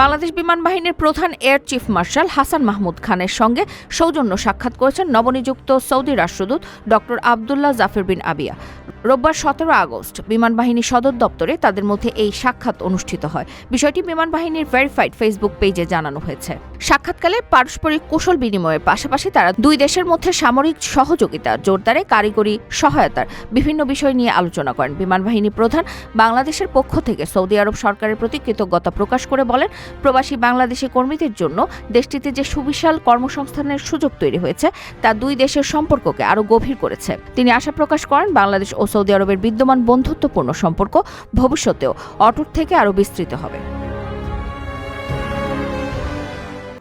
বাংলাদেশ বিমান বাহিনীর প্রধান air chief marshal Hasan Mahmud খানের সঙ্গে সৌজন্য সাক্ষাৎ করেছেন নবনিযুক্ত সৌদি রাষ্ট্রদূত doctor Abdullah Zafer bin Abiyah. রোববার সতেরো আগস্ট বিমান বাহিনী সদর দপ্তরে তাদের মধ্যে এই সাক্ষাৎ অনুষ্ঠিত হয়। বিষয়টি বিমান বাহিনীর ভেরিফাইড ফেসবুক পেজে জানানো হয়েছে। সাক্ষাৎকালে পারস্পরিক কৌশল বিনিময়ের পাশাপাশি তারা দুই দেশের মধ্যে সামরিক সহযোগিতা, জোরদারে, কারিগরি সহায়তার বিভিন্ন বিষয় নিয়ে আলোচনা করেন। বিমান বাহিনী প্রধান বাংলাদেশের পক্ষ থেকে সৌদি আরব সরকারের প্রতি কৃতজ্ঞতা প্রকাশ করে বলেন, প্রবাসী বাংলাদেশি কর্মীদের জন্য দেশটিতে যে সুবিশাল কর্মসংস্থানের সুযোগ তৈরি হয়েছে, তা দুই দেশের সম্পর্ককে আরও গভীর করেছে। তিনি আশা প্রকাশ করেন, বাংলাদেশ ও সৌদি আরবের বিদ্যমান বন্ধুত্বপূর্ণ সম্পর্ক ভবিষ্যতেও অটুট থেকে আরও বিস্তৃত হবে।